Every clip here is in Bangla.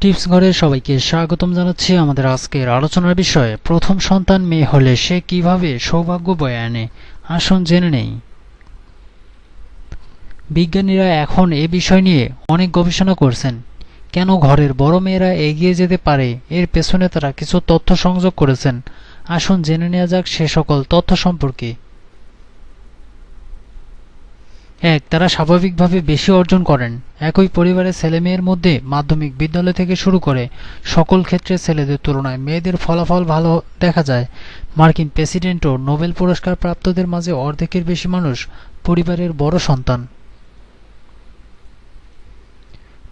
টিপস ঘরে সবাইকে স্বাগতম জানাচ্ছি আমাদের আজকের আলোচনার বিষয়ে। প্রথম সন্তান মেয়ে হলে সে কীভাবে সৌভাগ্য বয়ে আনে? আসুন জেনে নেই। বিজ্ঞানীরা এখন এ বিষয় নিয়ে অনেক গবেষণা করছেন। কেন ঘরের বড় মেয়েরা এগিয়ে যেতে পারে? এর পেছনে তারা কিছু তথ্য সংযোগ করেছেন। আসুন জেনে নেওয়া যাক সে সকল তথ্য সম্পর্কে। এক তারা স্বাভাবিকভাবে বেশি অর্জন করেন। একই পরিবারের ছেলেমেয়ের মধ্যে মাধ্যমিক বিদ্যালয় থেকে শুরু করে সকল ক্ষেত্রে ছেলেদের তুলনায় মেয়েদের ফলাফল ভালো দেখা যায়। মার্কিন প্রেসিডেন্ট ও নোবেল পুরস্কার প্রাপ্তদের মাঝে অর্ধেকের বেশি মানুষ পরিবারের বড় সন্তান।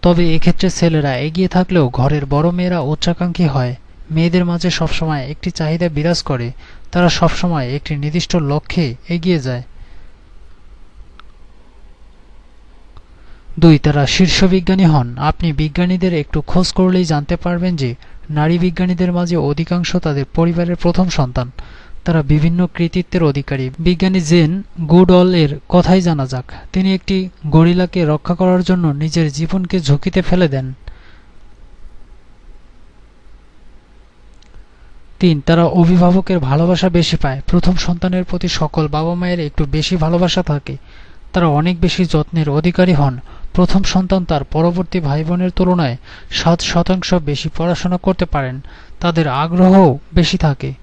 তবে এক্ষেত্রে ছেলেরা এগিয়ে থাকলেও ঘরের বড় মেয়েরা উচ্চাকাঙ্ক্ষী হয়। মেয়েদের মাঝে সবসময় একটি চাহিদা বিরাজ করে। তারা সবসময় একটি নির্দিষ্ট লক্ষ্যে এগিয়ে যায়। দুই তারা শীর্ষ বিজ্ঞানী হন। আপনি বিজ্ঞানীদের একটু খোঁজ করলেই জানতে পারবেন যে, নারী বিজ্ঞানীদের মাঝে অধিকাংশ তাদের পরিবারের প্রথম সন্তান। তারা বিভিন্ন কৃতিত্বের অধিকারী। বিজ্ঞানী জেন গুডল এর কথাই জানা যাক। তিনি একটি গরিলাকে রক্ষা করার জন্য নিজের জীবনকে ঝুঁকিতে ফেলে দেন। তিন, তারা অভিভাবকের ভালোবাসা বেশি পায়। প্রথম সন্তানের প্রতি সকল বাবা মায়ের একটু বেশি ভালোবাসা থাকে। তারা অনেক বেশি যত্নের অধিকারী হন। প্রথম সন্তান তার পরবর্তী ভাই বোনের তুলনায় সাত শতাংশ বেশি পড়াশোনা করতে পারেন, তাদের আগ্রহও বেশি থাকে।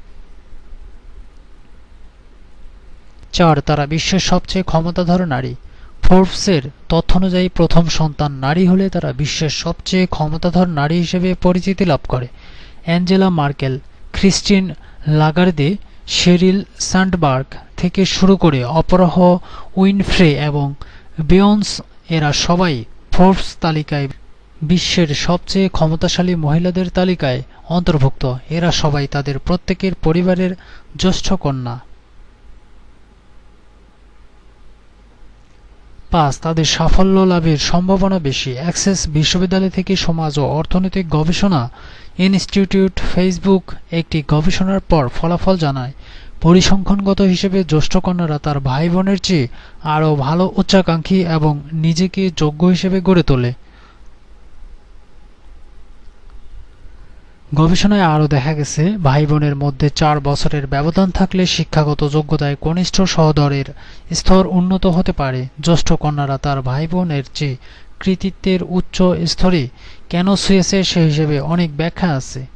চার, তারা বিশ্বের সবচেয়ে ক্ষমতাধর নারী। ফোর্বসের তথ্য অনুযায়ী প্রথম সন্তান নারী হলে তারা বিশ্বের সবচেয়ে ক্ষমতাধর নারী হিসেবে পরিচিতি লাভ করে। Angela Merkel, Christine Lagarde, Sheryl Sandberg থেকে শুরু করে অপরাহ উইনফ্রে এবং বিয়ন্স এরা সবাই ফোর্বস তালিকায়, বিশ্বের সবচেয়ে ক্ষমতাশালী মহিলাদের তালিকায় অন্তর্ভুক্ত। এরা সবাই তাদের প্রত্যেকের পরিবারের জ্যেষ্ঠ কন্যা। পাঁচ, তাদের সাফল্য লাভের সম্ভাবনা বেশি। অ্যাক্সেস বিশ্ববিদ্যালয় থেকে সমাজ ও অর্থনৈতিক গবেষণা ইনস্টিটিউট ফেসবুক একটি গবেষণার পর ফলাফল জানায়। পরিসংখ্যানগত হিসেবে জ্যেষ্ঠ কন্যারা তার ভাই বোনের চেয়ে আরও ভালো উচ্চাকাঙ্ক্ষী এবং নিজেকে যোগ্য হিসেবে গড়ে তোলে। গবেষণায় আরও দেখা গেছে ভাই বোনের মধ্যে চার বছরের ব্যবধান থাকলে শিক্ষাগত যোগ্যতায় কনিষ্ঠ সহদরের স্তর উন্নত হতে পারে। জ্যেষ্ঠ কন্যারা তার ভাই বোনের চেয়ে কৃতিত্বের উচ্চ স্তরে কেন শুয়েছে সে হিসেবে অনেক ব্যাখ্যা আছে।